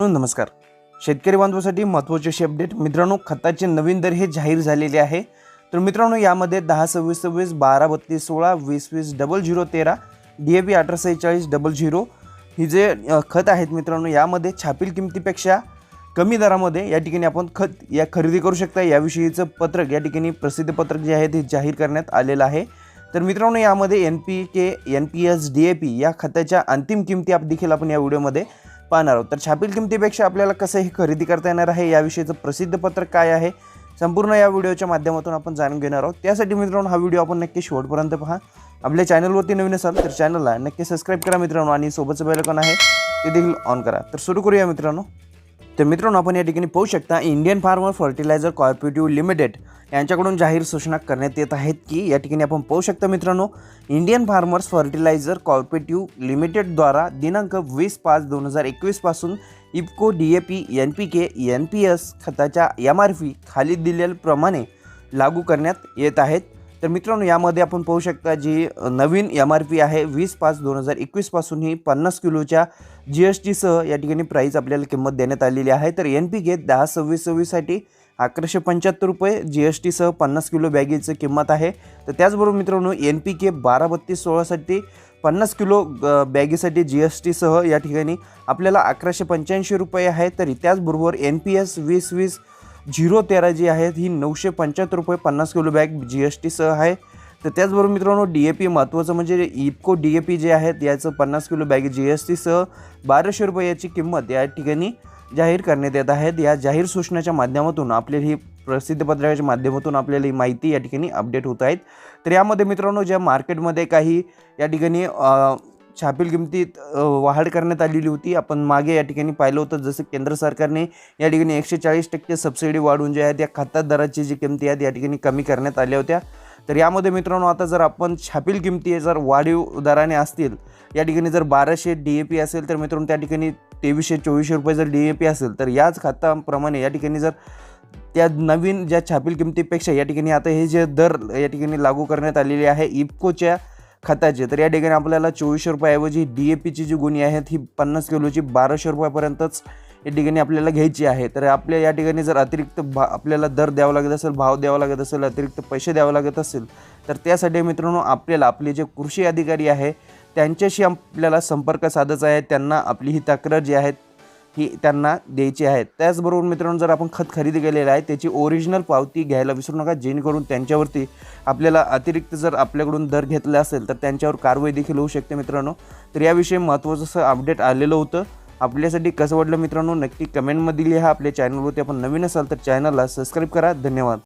नमस्कार. शेतकरी बांधवासाठी महत्त्वाचे असे अपडेट मित्रांनो खताचे नवीन दर हे जाहीर झालेले आहे. तर मित्रांनो यामध्ये दहा सव्वीस सव्वीस बारा बत्तीस सोळा वीस वीस डबल झिरो तेरा डी ए पी अठरा सेहेचाळीस डबल झिरो ही जे खत आहेत मित्रांनो यामध्ये छापील किमतीपेक्षा कमी दरामध्ये या ठिकाणी आपण खत या खरेदी करू शकता. याविषयीचं पत्रक या ठिकाणी प्रसिद्ध पत्रक जे आहे ते जाहीर करण्यात आलेलं आहे. तर मित्रांनो यामध्ये N P K N P S D A P या खताच्या अंतिम किमती आप देखील आपण या व्हिडिओमध्ये पाहणार आहोत. तर छापील किमतीपेक्षा आपल्याला कसं हे खरेदी करता येणार आहे याविषयीचं प्रसिद्ध पत्रक काय आहे संपूर्ण या व्हिडिओच्या माध्यमातून आपण जाणून घेणार आहोत. त्यासाठी मित्रांनो हा व्हिडिओ आपण नक्की शेवटपर्यंत पहा. आपल्या चॅनलवरती नवीन असाल तर चॅनलला नक्की सबस्क्राईब करा मित्रांनो आणि सोबतचं बेलकॉन आहे ते देखील ऑन करा. तर सुरू करूया मित्रांनो. तर मित्रांनो आपण या ठिकाणी पाहू शकता Indian farmer fertiliser cooperative limited यांच्याकडून जाहीर सूचना करण्यात येत आहेत की या ठिकाणी आपण पाहू शकता मित्रांनो इंडियन फार्मर्स फर्टिलायझर कॉर्पोरेटिव्ह लिमिटेडद्वारा दिनांक वीस पाच दोन हजार एकवीसपासून IFFCO D A P N P K N P S खताच्या एम आर पी खाली दिलेल्याप्रमाणे लागू करण्यात येत आहेत. तर मित्रांनो यामध्ये आपण पाहू शकता जी नवीन एम आर पी आहे वीस पाच दोन हजार एकवीसपासून ही पन्नास किलोच्या जी एस टीसह या ठिकाणी प्राईस आपल्याला किंमत देण्यात आलेली आहे. तर एन पी के दहा सव्वीस सव्वीससाठी अकराशे पंच्याहत्तर रुपये जी एस टीसह पन्नास किलो बॅगेचं किंमत आहे. तर त्याचबरोबर मित्रांनो एन पी के बारा बत्तीस सोळासाठी पन्नास किलो बॅगेसाठी जी एस टीसह या ठिकाणी आपल्याला अकराशे पंच्याऐंशी रुपये आहे. तरी त्याचबरोबर एन पी एस वीस वीस झिरो तेरा जी आहेत ही नऊशे पंच्याहत्तर रुपये पन्नास किलो बॅग जी एस टीसह आहे. तर त्याचबरोबर मित्रांनो डी ए पी महत्त्वाचं म्हणजे इपको डी ए पी जे आहेत याचं पन्नास किलो बॅग जी एस टीसह बाराशे रुपये याची किंमत या ठिकाणी जाहीर करण्यात येत आहेत या जाहीर सूचनाच्या माध्यमातून आपल्याला ही प्रसिद्ध पत्रकाच्या माध्यमातून आपल्याला ही माहिती या ठिकाणी अपडेट होत आहेत. तर यामध्ये मित्रांनो ज्या मार्केटमध्ये काही या ठिकाणी छापील किमतीत वाढ करण्यात आलेली होती. आपण मागे या ठिकाणी पाहिलं होतं जसं केंद्र सरकारने या ठिकाणी एकशे चाळीस टक्के सबसिडी वाढवून जे आहेत त्या खतात दराची जी किमती आहेत या ठिकाणी कमी करण्यात आल्या होत्या. तर यामध्ये मित्रांनो आता जर आपण छापील किमती जर वाढीव दराने असतील या ठिकाणी जर बाराशे डी ए पी असेल तर मित्रांनो त्या ठिकाणी तेवीसशे चोवीसशे रुपये जर डी ए पी असेल तर याच खाताप्रमाणे या ठिकाणी जर त्या नवीन ज्या छापील किमतीपेक्षा या ठिकाणी आता हे जे दर या ठिकाणी लागू करण्यात आलेले आहे इफकोच्या खताचे. तर या ठिकाणी आपल्याला चोवीसशे रुपयाऐवजी डी ए पीची जी गुणी आहेत ही पन्नास किलोची बाराशे रुपयापर्यंतच या ठिकाणी आपल्याला घ्यायची आहे. तर आपल्या या ठिकाणी जर अतिरिक्त भा आपल्याला दर द्यावा लागत असेल भाव द्यावा लागत असेल अतिरिक्त पैसे द्यावे लागत असेल तर त्यासाठी मित्रांनो आपल्याला आपले जे कृषी अधिकारी आहे त्यांच्याशी आपल्याला संपर्क साधायचा आहे. त्यांना आपली ही तक्रार जी आहे ही त्यांना द्यायची आहे त्याचबरोबर मित्रांनो जर आपण खत खरेदी केलेलं आहे त्याची ओरिजिनल पावती घ्यायला विसरू नका जेणेकरून त्यांच्यावरती आपल्याला अतिरिक्त जर आपल्याकडून दर घेतला असेल तर त्यांच्यावर कारवाई देखील होऊ शकते मित्रांनो. तर याविषयी महत्त्वाचं असं अपडेट आलेलं होतं. आपल्यासाठी कसं वाटलं मित्रांनो? नक्की कमेंटमध्ये लिहा. आपल्या चॅनलवरती आपण नवीन असाल तर चॅनलला सबस्क्राईब करा. धन्यवाद.